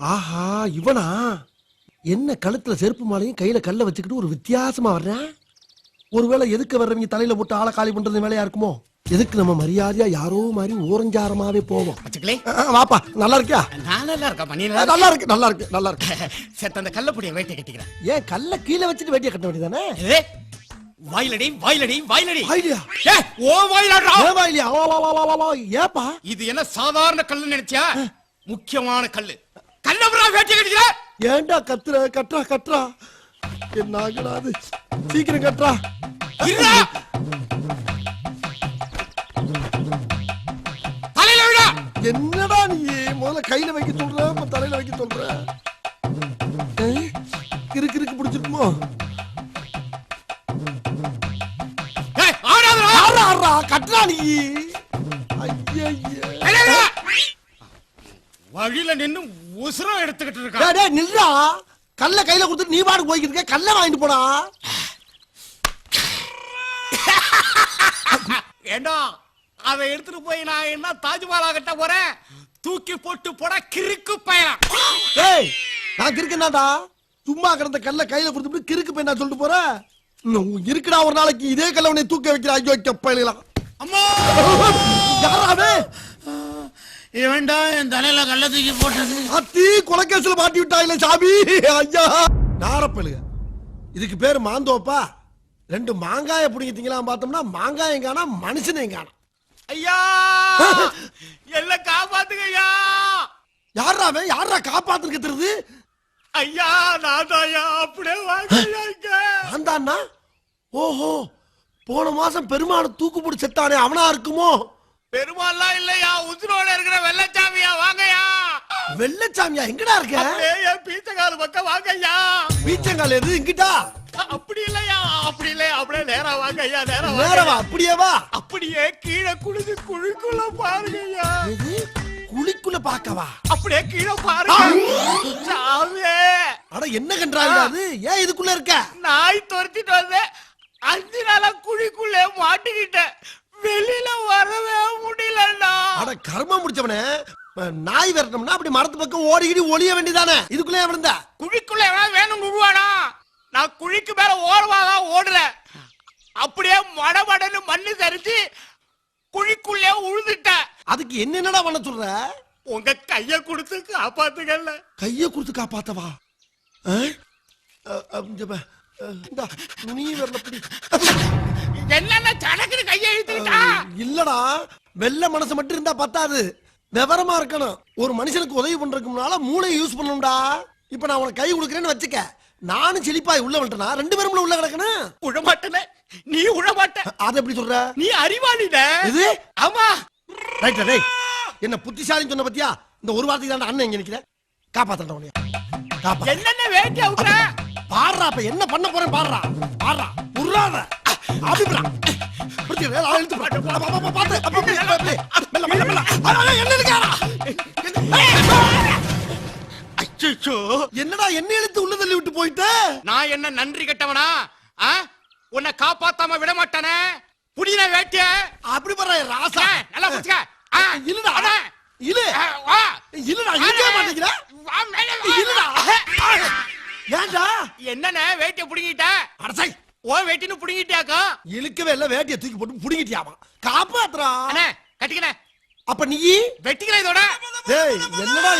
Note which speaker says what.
Speaker 1: ஆஹா இவனா? என்ன கழுத்துல செருப்பு மாலையும் கையில கல்ல வச்சுக்கிட்டு ஒரு வித்தியாசமா வர்றேன் ஒருவேளை எதுக்கு வர்றவங்க தலையில போட்டு ஆளை காலி பண்றது வேலையா இருக்குமோ எதுக்கு நம்ம மரியாதையா யாரோ மாதிரி ஓரஞ்சாரமாவே போவோம். வாப்பா நல்லா இருக்கியா?
Speaker 2: நல்லா இருக்கா நீ நல்லா
Speaker 1: இருக்கு நல்லா இருக்கு நல்லா இருக்கு.
Speaker 2: சரி அந்த கல்ல பொடியை வேட்டியை கட்டிக்கிறேன்.
Speaker 1: ஏன் கல்ல கீழே வச்சுட்டு வேட்டியை கட்ட வேண்டியதானே
Speaker 2: வாயிலடி வாயிலடி வாயிலடி.
Speaker 1: ஐடியா
Speaker 2: ஏ ஓ வாயிலாடா
Speaker 1: ஏவா இல்லையா வா, வா, வா, வா, வா. ஏப்பா?
Speaker 2: இது என்ன சாதாரண கல்லு நினைச்சியா? முக்கியமான கல்லு. கல்லபுரா வேட்டை கட்டிக்கிற?
Speaker 1: ஏன்டா கத்துற? கட்டுறா கட்டுறா. என்ன ஆகுடா அது? சீக்கிரம் கட்டுறா.
Speaker 2: இருடா. தலையில விடா.
Speaker 1: என்னடா நீ? முதல்ல கையில வைக்க சொல்ற இப்ப தலையில வைக்க சொல்ற? கிறுக்கு கிறுக்கு பிடிச்சிருக்குமோ?
Speaker 2: தலையில விடா. வழியில நின்னு உசுரம் எடுத்துக்கிட்டு இருக்கான்
Speaker 1: டேய் டேய், நில்றா. கல்ல கையில கொடுத்துட்டு நீ பாடு போய்க்கிட்டு இருக்க. கல்ல வாங்கிட்டு போடா.
Speaker 2: ஏண்டா அதை எடுத்துட்டு போய் நான் என்ன தாஜ்மஹாலா கட்ட போறேன்? தூக்கி போட்டு போட கிறுக்கு பயணம்
Speaker 1: ஏய் நான் கிறுக்குனாடா சும்மா கிடந்த கல்ல கையில கொடுத்துட்டு கிறுக்கு போய் நான் சொல்லிட்டு போற? இன்னும் இருக்குடா ஒரு நாளைக்கு இதே கல்ல உன்னை தூக்க வைக்கிற. ஐயோ கப்பலாம்
Speaker 2: அம்மா!
Speaker 1: யாராவே
Speaker 2: இவன்டா என் தலையில கள்ள தூக்கி போட்டது.
Speaker 1: அத்தி கொலைக்கேசுல மாட்டி விட்டாயில சாமி. ஐயா. நாரப்பழுக இதுக்கு பேரு மாந்தோப்பா. ரெண்டு மாங்காய பிடிங்கிட்டீங்களாம் பார்த்தோம்னா மாங்காயம் காணா மனுஷனையும் காணா
Speaker 2: ஐயா! எல்லாம் காப்பாத்துங்க ஐயா!
Speaker 1: யாராவே யாரா காப்பாத்துக்க தெரியுது
Speaker 2: ஐயா நான் தாயா அப்படியே வாங்க
Speaker 1: அண்ணா ஓஹோ போன மாசம் பெருமாளை தூக்கு போட்டு செத்தானே அவனா இருக்குமோ?
Speaker 2: பெருமாள்லாம் இல்லையா உசுரோட இருக்கிற வெள்ளச்சாமியா வாங்கய்யா.
Speaker 1: வெள்ளச்சாமியா எங்கடா இருக்க?
Speaker 2: என் பீச்சக்கால் பக்கம் வாங்கய்யா.
Speaker 1: பீச்சங்கால் எது இங்கிட்டா?
Speaker 2: அப்படி இல்லையா அப்படி இல்லையா அப்படியே நேரா வாங்க. ஐயா நேரா
Speaker 1: நேரவா அப்படியே வா.
Speaker 2: அப்படியே கீழே குளிச்சு குழிக்குள்ள பாருங்க ஐயா
Speaker 1: எது? குழிக்குள்ள பாக்கவா
Speaker 2: அப்படியே கீழே பாருங்க. சாமி
Speaker 1: அட என்ன கன்றாங்க அது? ஏன் இதுக்குள்ள இருக்க?
Speaker 2: நாய் துரத்திட்டு வந்தேன். அஞ்சு நாளா குழிக்குள்ளே மாட்டிக்கிட்டேன். வெளியில வரவே முடியலண்ணா.
Speaker 1: அட கர்மம் முடிச்சவனே. நாய் விரட்டணும்னா அப்படி மரத்து பக்கம் ஓடிக்கிடி ஒளிய வேண்டியதானே? இதுக்குள்ளே விழுந்த?
Speaker 2: குழிக்குள்ள எவனா வேணும் உருவானா நான் குழிக்கு மேல ஓரமாக ஓடுறேன். அப்படியே மடமடன்னு மண்ணு சரிச்சு குழிக்குள்ளே உழுதுட்டேன்
Speaker 1: அதுக்கு என்னென்னடா பண்ண சொல்ற?
Speaker 2: உங்க கைய கொடுத்து காப்பாத்துக்கல
Speaker 1: கைய கொடுத்து காப்பாத்தவா? இந்தா, நீ வரல பிடி
Speaker 2: என்னென்ன சடக்குன்னு கையை இழுத்துக்கிட்டா?
Speaker 1: இல்லடா வெள்ள மனசு மட்டும் இருந்தா பத்தாது விவரமா இருக்கணும் ஒரு மனுஷனுக்கு உதவி பண்றதுக்கு முன்னால மூளையை யூஸ் பண்ணணும்டா இப்ப நான் உனக்கு கை கொடுக்குறேன்னு வச்சுக்க நானும் செழிப்பாய் உள்ள வந்துட்டனா ரெண்டு பேரும் உள்ள கிடக்கணும்
Speaker 2: உழமாட்டல நீ உழமாட்ட
Speaker 1: அதை எப்படி சொல்ற?
Speaker 2: நீ அறிவாளிட
Speaker 1: இது
Speaker 2: ஆமா
Speaker 1: ரைட்டா டேய் என்ன புத்திசாலின்னு சொன்ன பத்தியா இந்த ஒரு வார்த்தைக்கு தான் அண்ணன் இங்க நிக்கிற காப்பாத்தண்டா காப்பா.
Speaker 2: என்னென்ன வேட்டி அவுக்குற
Speaker 1: பாடுறா அப்ப என்ன பண்ண போறேன் பாடுறா. பாடுறா. உருறாத அப்படிடா பிடிச்சி வேலை இழுத்து பா. அப்ப, அப்ப, அப்ப, பாத்து. அப்ப, அப்ப, அப்ப, அப்ப, மெல்ல, மெல்ல, மெல்ல. அட, அட, என்ன இருக்காரா?
Speaker 2: அச்சோ
Speaker 1: என்னடா என்ன இழுத்து உள்ள தள்ளி விட்டு போயிட்ட?
Speaker 2: நான் என்ன நன்றி கெட்டவனா? ஆ? உன்னை காப்பாத்தாம விட மாட்டானே. புடின வேட்டிய.
Speaker 1: அப்படி பாரு ராசா
Speaker 2: ஏய், நல்லா புடிச்சுக்க ஆ,
Speaker 1: இல்லடா
Speaker 2: அண்ணே.
Speaker 1: இழு
Speaker 2: ஆ, வா.
Speaker 1: இல்லடா இழுக்க மாட்டேங்கிற
Speaker 2: வா, மேல வா.
Speaker 1: இல்லடா ஏன்டா
Speaker 2: என்னண்ணே வேட்டிய புடுங்கிட்ட?
Speaker 1: அடசை!
Speaker 2: ஓ வேட்டின்னு புடுங்கிட்டியாக்கா?
Speaker 1: இழுக்கவே இல்ல வேட்டியை தூக்கி போட்டு புடுங்கிட்டியாமா? காப்பாத்துறா!
Speaker 2: அண்ணே கட்டிக்கணே
Speaker 1: அப்ப நீ?
Speaker 2: வெட்டிக்கிறேன் இதோட.
Speaker 1: டேய் என்னடா